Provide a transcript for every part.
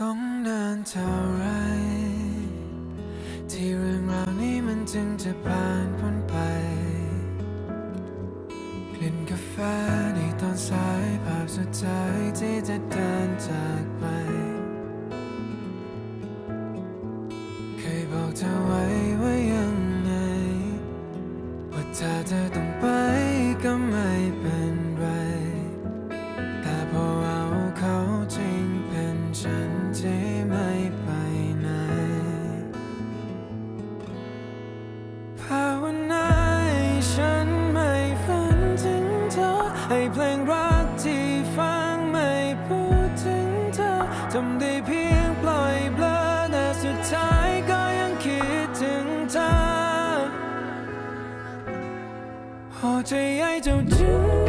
ต้องนานเท่าไร ที่เรื่องราวนี้มันจึงจะผ่านพ้นไป กลิ่นกาแฟในตอนสายภาพสุดท้ายที่จะเดินจากไป you.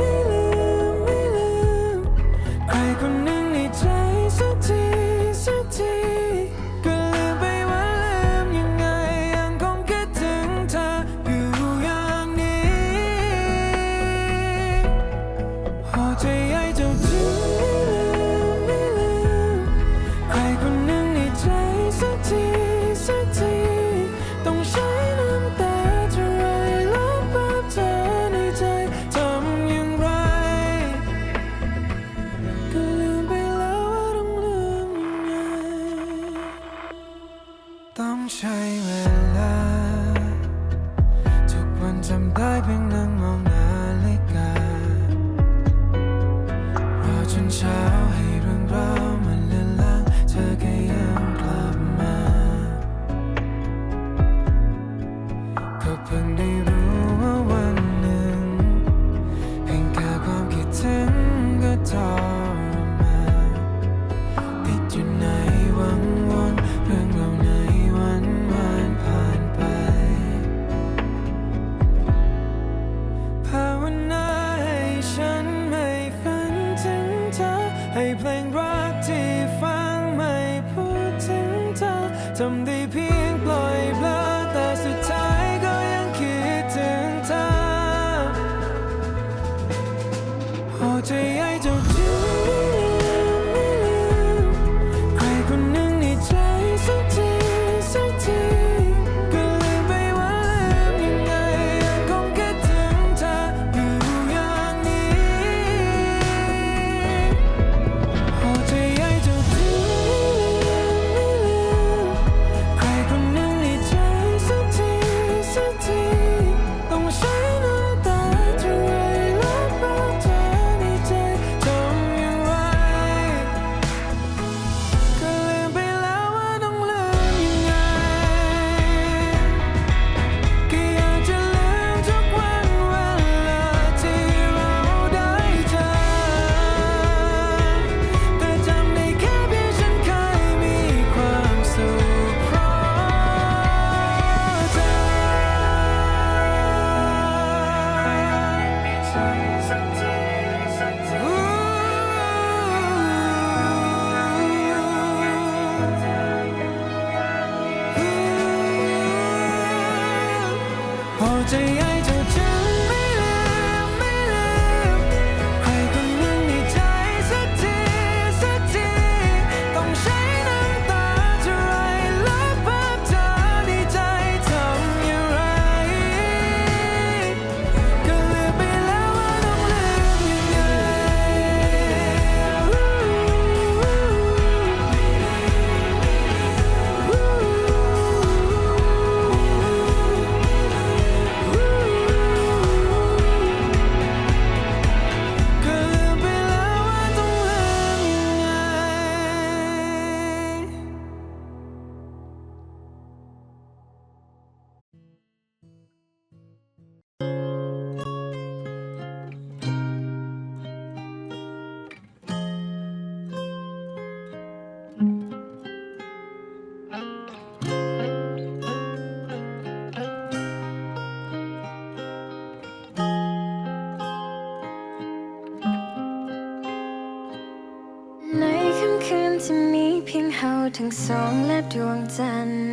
ทั้งสองและดวงจันทร์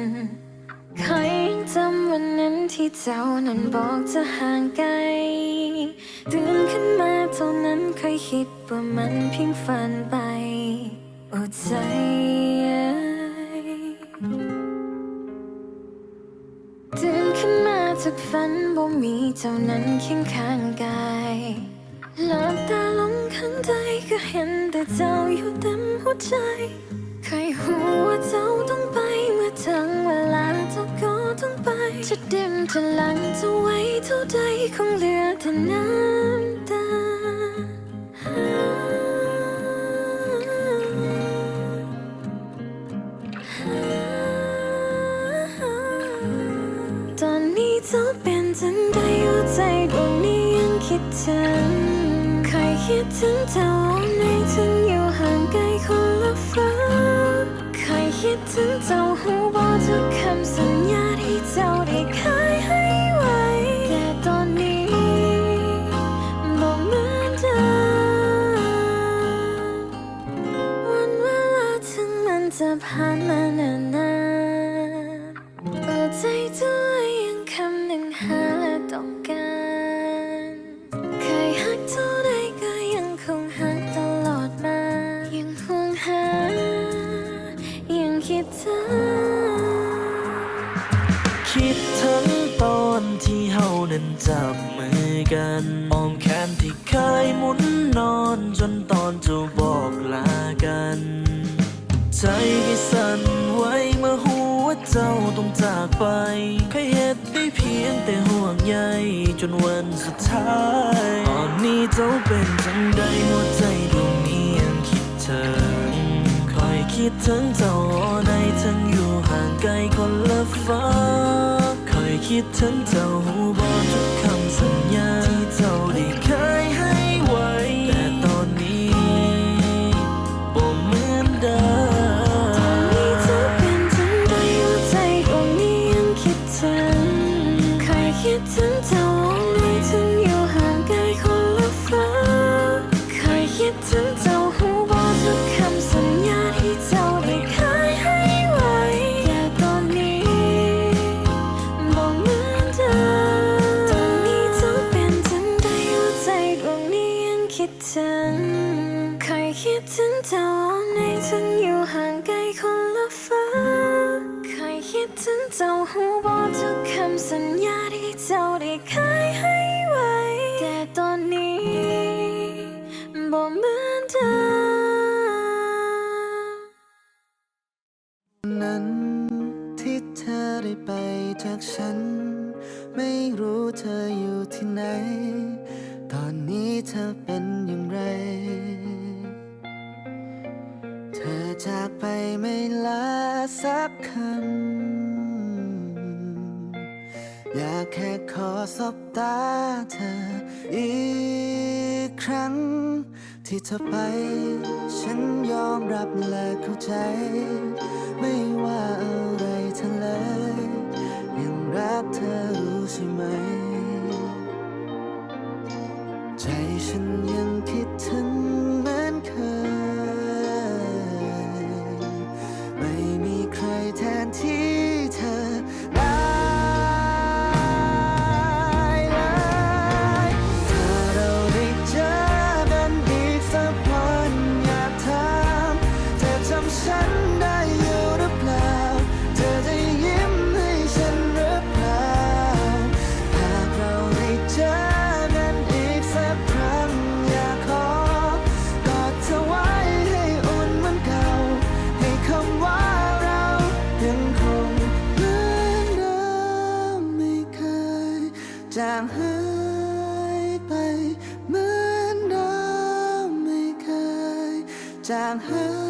ใครยังจำวันนั้นที่เจ้านั้นบอกจะห่างไกลตื่นขึ้นมาเท่านั้นเคยคิดว่ามันเพียงฝันไปอดใจตื่นขึ้นมาจากฝันบ่มีเจ้านั้นเคียงข้างกายหลับตาลงข้างใจก็เห็นแต่เจ้าอยู่เต็มหัวใจใครหู จะหลังจะไว้เท่าใดคงเหลือแต่น้ำตา ตอนนี้เธอเป็นจังใดหัวใจดวงนี้ยังคิดถึงใครคิดถึงเธอ นมองแขนที่เคยหมุนนอนจนตอนจะบอกลากัน ใจที่สั่นไหวเมื่อหัวเจ้าต้องจากไปแค่เหตุได้เพียงแต่ห่วงใยจนวันสุดท้ายตอนนี้เจ้าเป็นจังใดหัวใจดวงนี้ยังคิดเธอคอยคิดถึงเจ้าในทั้งอยู่ห่างไกลคนละฟ้าคอยคิดถึงเจ้าหูบอกทุกคำสัญญา รับและเข้าใจ ไม่ว่า down high.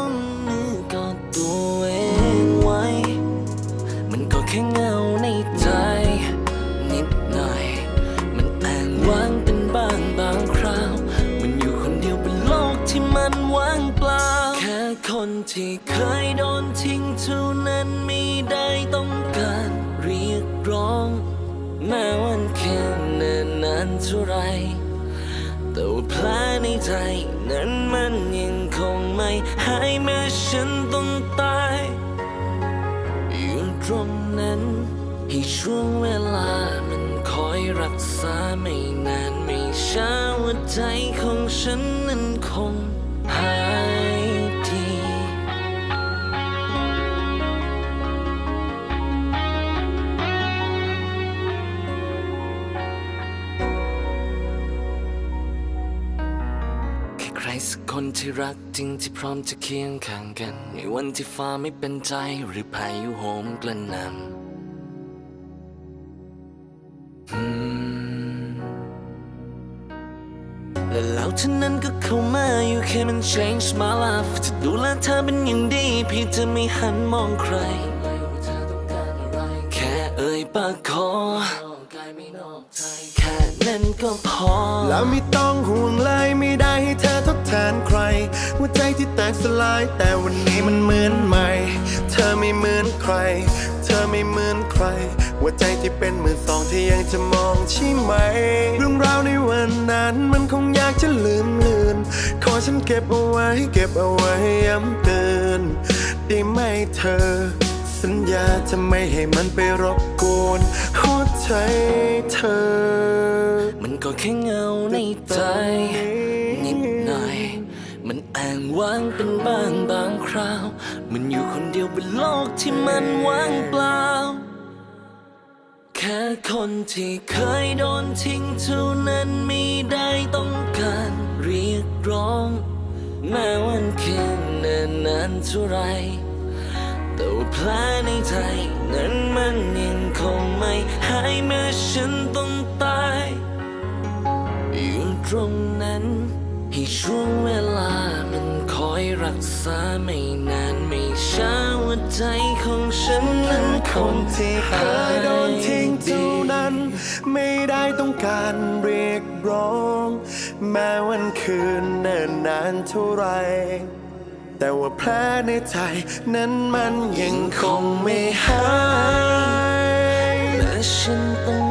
ง ที่เคยโดนทิ้งเท่านั้นไม่ได้ต้องการเรียกร้อง แม้วันแค่นิ่นนานเท่าไรแต่ว่าแผลในใจนั้นมันยังคงไม่หายแม้ฉันต้องตายอยู่ตรงนั้นให้ช่วงเวลามันคอยรักษาไม่นานไม่ช้าหัวใจของฉันนั้นคงหาย คนที่รักจริงที่พร้อมจะเคียงข้างกัน ในวันที่ฟ้าไม่เป็นใจหรือพายุโหมกระหน่ำและแล้วเท่านั้นก็เข้ามาอยู่แค่มัน change my life จะดูแลเธอเป็นอย่างดีเพี่จะไม่หันมองใคร แค่เอ่ยปากขอแค่นั้นก็พอ แล้วไม่ต้องห่วงเลยไม่ได้ให้เแทนใครหัวใจที่แตกสลาย แต่วันนี้มันเหมือนใหม่ เธอไม่เหมือนใคร เธอไม่เหมือนใครหัวใจที่เป็นมือสองที่ยังจะมองใช่ไหม เรื่องราวในวันนั้นมันคงอยากจะลืมเลือน ขอฉันเก็บเอาไว้ เก็บเอาไว้ย้ำเตือนได้ไหมเธอ สัญญาจะไม่ให้มันไปรบกวนหัวใจเธอ มันก็แค่เงาในใจนิด หน่อย มันอ้างว้างเป็นบ้างบางคราว มันอยู่คนเดียวบนโลกที่มันว่างเปล่า แค่คนที่เคยโดนทิ้งเท่านั้นไม่ได้ต้องการเรียกร้อง แม้วันคืนเนินนานเท่าไรแต่ว่าแผลในใจนั้นมันยังคงไม่หายแม้ฉันต้องตาย อยู่ตรงนั้น ให้ช่วงเวลามันคอยรักษาไม่นานไม่ช้าหัวใจของฉันนั้นคงที่เคยโดนทิ้งเท่านั้น ไม่ได้ต้องการเรียกร้อง แม้วันคืนเนิ่นนานเท่าไรแต่ว่าแผลในใจนั้นมันยังคงไม่หายและฉันต้อง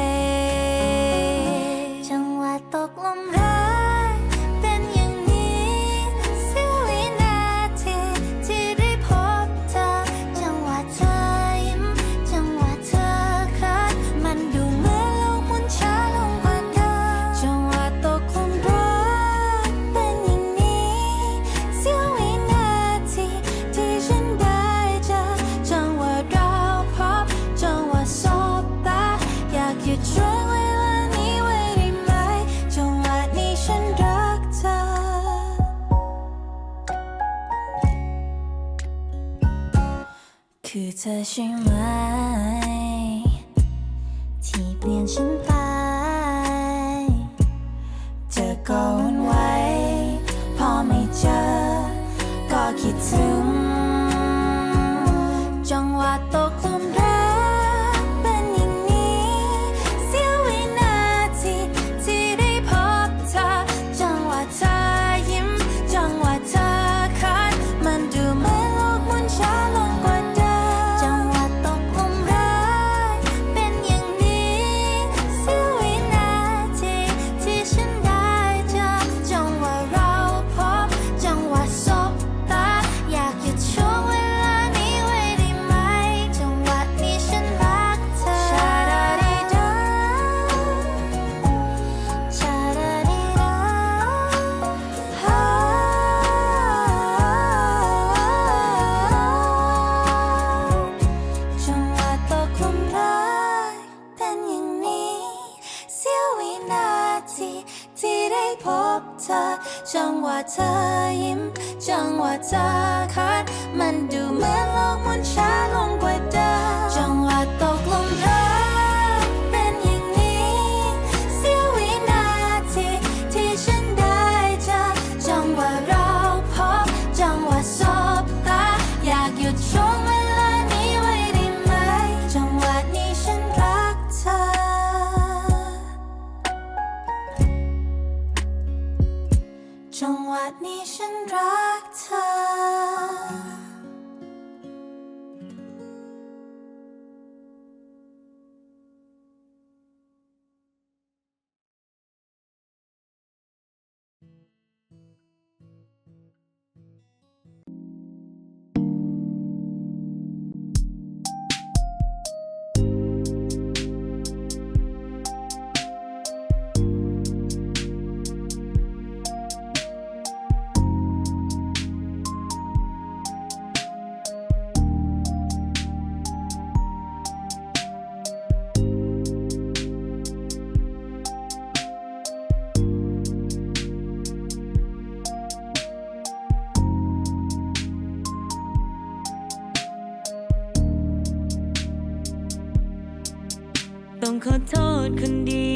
ขอโทษคนดี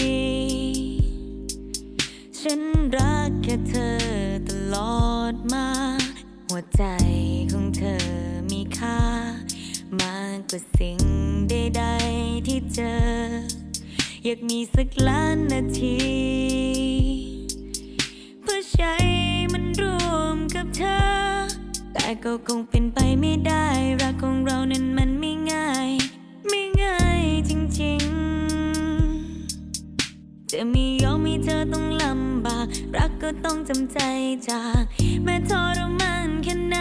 ฉันรักแค่เธอตลอดมา หัวใจของเธอมีค่า มากกว่าสิ่งใดๆที่เจอ อยากมีสักล้านนาที เพื่อใช้มันร่วมกับเธอ แต่ก็คงเป็นไปไม่ได้ รักก็ต้องจำใจจากแม้ทรมานแค่ไหน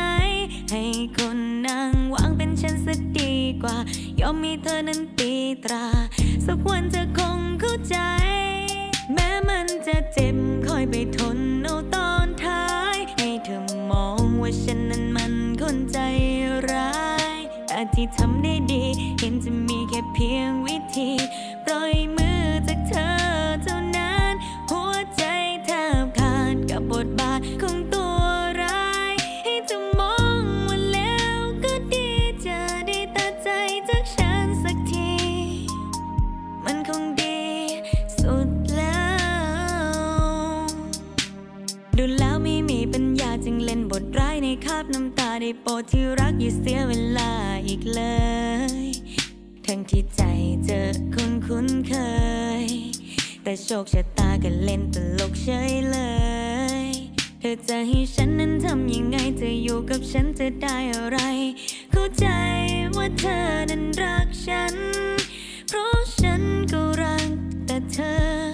ให้คนนั่งวางเป็นฉันสักดีกว่า ยอมมีเธอนั้นตีตรา สักวันเธอคงเข้าใจ แม้มันจะเจ็บคอยไปทนเอาตอนท้าย ให้เธอมองว่าฉันนั้นมันคนใจร้ายแต่ที่ทำ ดที่รักอย่าเสียเวลาอีกเลย ทั้งที่ใจเจอคนคุ้นเคย แต่โชคชะตาก็เล่นตลกเฉยเลย เธอจะให้ฉันนั้นทำยังไงจะอยู่กับฉันจะได้อะไร เข้าใจว่าเธอนั้นรักฉัน เพราะฉันก็รักแต่เธอ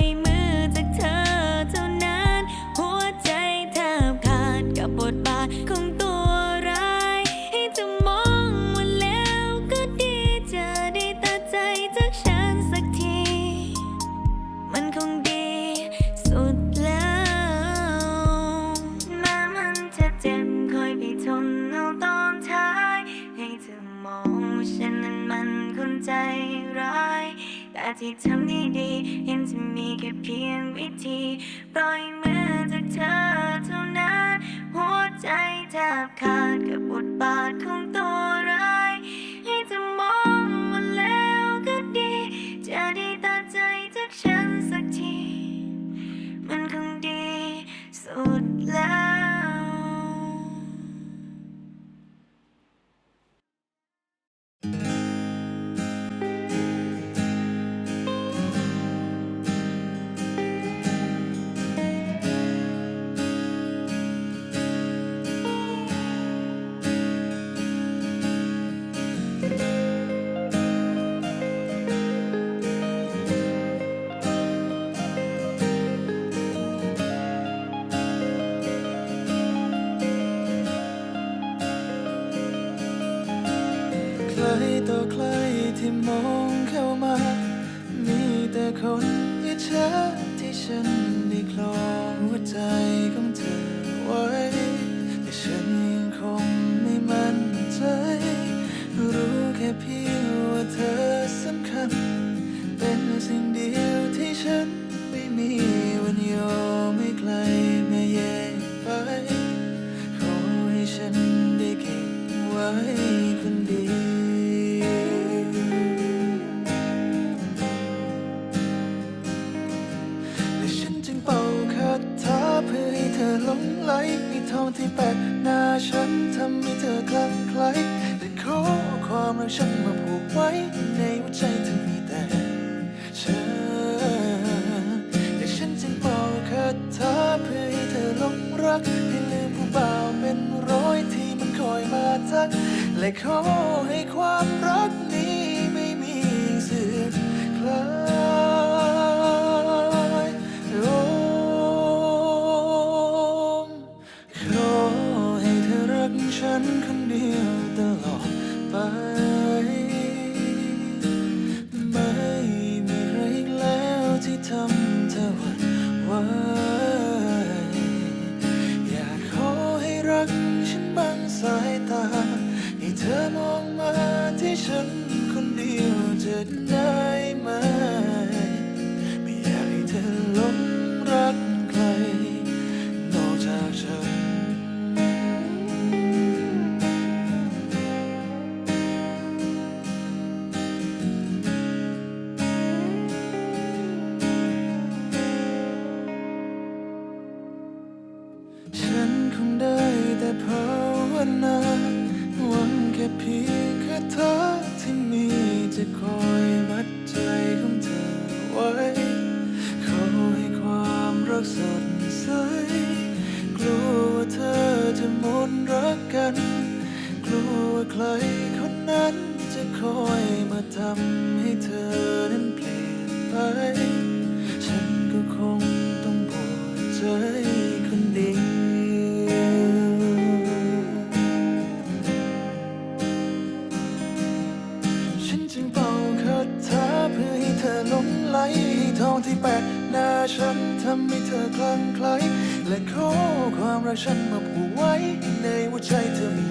ใครที่มองเข้ามา มีแต่คนอิจฉาที่ฉันได้คลองหัวใจ อให้เธอหลงไหลมีทองที่แปะหน้าฉันทำให้เธอคลั่งไคล้แต่ขอความรักฉันมาผูกไว้ในหัวใจเธอมีแต่ฉันแต่ฉันจึงเป่าคาถาเพื่อให้เธอหลงรักให้ลืมผู้บ่าวเป็นร้อยที่มันคอยมาทักและขอให้ความรัก ให้ฉันคนเดียวจะได้ไหม ไม่อยากให้เธอหลงรัก ดใจคนเดียวฉันจึงเป่าคาถาเพื่อให้เธอหลงไหลให้เธทองที่แปะหน้าฉันทำให้เธอคลั่งไคล้และขอความรักฉันมาผูกไว้ในหัวใจเธอมี